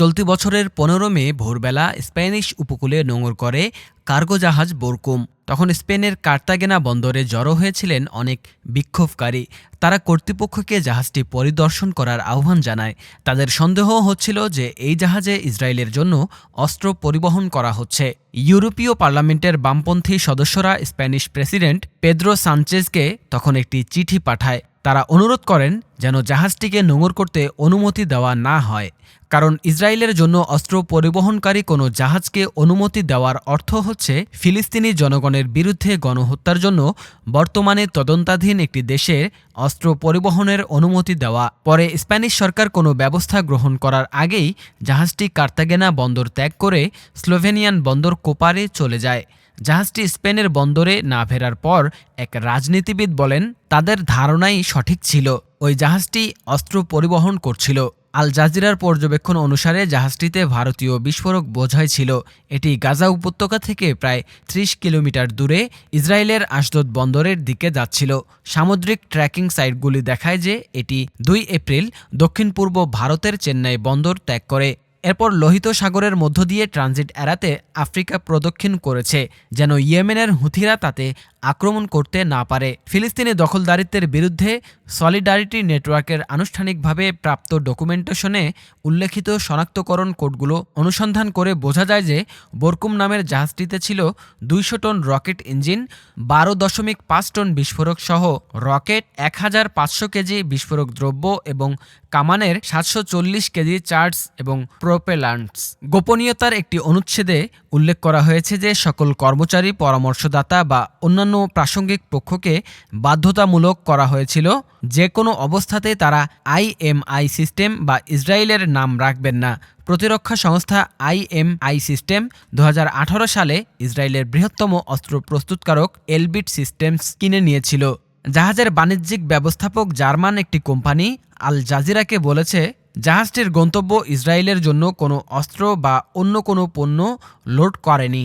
চলতি বছরের পনেরো মে ভোরবেলা স্প্যানিশ উপকূলে নোঙর করে কার্গো জাহাজ বোরকুম। তখন স্পেনের কার্তাগেনা বন্দরে জড়ো হয়েছিলেন অনেক বিক্ষোভকারী। তারা কর্তৃপক্ষকে জাহাজটি পরিদর্শন করার আহ্বান জানায়। তাদের সন্দেহ হচ্ছিল যে এই জাহাজে ইসরায়েলের জন্য অস্ত্র পরিবহন করা হচ্ছে। ইউরোপীয় পার্লামেন্টের বামপন্থী সদস্যরা স্প্যানিশ প্রেসিডেন্ট পেদ্রো সানচেজকে তখন একটি চিঠি পাঠায়। তারা অনুরোধ করেন যেন জাহাজটিকে নোঙর করতে অনুমতি দেওয়া না হয়, কারণ ইসরায়েলের জন্য অস্ত্র পরিবহনকারী কোনো জাহাজকে অনুমতি দেওয়ার অর্থ হচ্ছে ফিলিস্তিনি জনগণের বিরুদ্ধে গণহত্যার জন্য বর্তমানে তদন্তাধীন একটি দেশের অস্ত্র পরিবহনের অনুমতি দেওয়া। পরে স্প্যানিশ সরকার কোনো ব্যবস্থা গ্রহণ করার আগেই জাহাজটি কার্তাগেনা বন্দর ত্যাগ করে স্লোভেনিয়ান বন্দর কোপারে চলে যায়। জাহাজটি স্পেনের বন্দরে না ফেরার পর এক রাজনীতিবিদ বলেন, তাদের ধারণাই সঠিক ছিল। ওই জাহাজটি অস্ত্র পরিবহন করছিল। আল জাজিরার পর্যবেক্ষণ অনুসারে জাহাজটিতে ভারতীয় বিস্ফোরক বোঝাই ছিল। এটি গাজা উপত্যকা থেকে প্রায় ত্রিশ কিলোমিটার দূরে ইসরায়েলের আশদোদ বন্দরের দিকে যাচ্ছিল। সামুদ্রিক ট্র্যাকিং সাইটগুলি দেখায় যে এটি দুই এপ্রিল দক্ষিণ পূর্ব ভারতের চেন্নাই বন্দর ত্যাগ করে। এরপর লোহিত সাগরের মধ্য দিয়ে ট্রানজিট এড়াতে আফ্রিকা প্রদক্ষিণ করেছে, যেন ইয়েমেনের হুথিরা তাতে আক্রমণ করতে না পারে। ফিলিস্তিনি দখলদারিত্বের বিরুদ্ধে সলিডারিটি নেটওয়ার্কের আনুষ্ঠানিকভাবে প্রাপ্ত ডকুমেন্টেশনে উল্লেখিত শনাক্তকরণ কোডগুলো অনুসন্ধান করে বোঝা যায় যে বরকুম নামের জাহাজটিতে ছিল দুইশো টন রকেট ইঞ্জিন, বারো দশমিক পাঁচ টন বিস্ফোরক সহ রকেট এক হাজার পাঁচশো কেজি বিস্ফোরক দ্রব্য এবং কামানের সাতশো চল্লিশ কেজি চার্জ এবং প্রোপেলান্টস গোপনীয়তার একটি অনুচ্ছেদে উল্লেখ করা হয়েছে যে সকল কর্মচারী, পরামর্শদাতা বা অন্যান্য প্রাসঙ্গিক পক্ষকে বাধ্যতামূলক করা হয়েছিল। যে কোনো অবস্থাতে তারা আইএমআই সিস্টেম বা ইসরায়েলের নাম রাখবেন না। প্রতিরক্ষা সংস্থা আইএমআই সিস্টেম দু হাজার আঠারো সালে ইসরায়েলের বৃহত্তম অস্ত্র প্রস্তুতকারক এলবিট সিস্টেমস কিনে নিয়েছিল। জাহাজের বাণিজ্যিক ব্যবস্থাপক জার্মান একটি কোম্পানি আল জাজিরাকে বলেছে জাহাজটির গন্তব্য ইসরায়েলের জন্য কোনো অস্ত্র বা অন্য কোনো পণ্য লোড করেনি।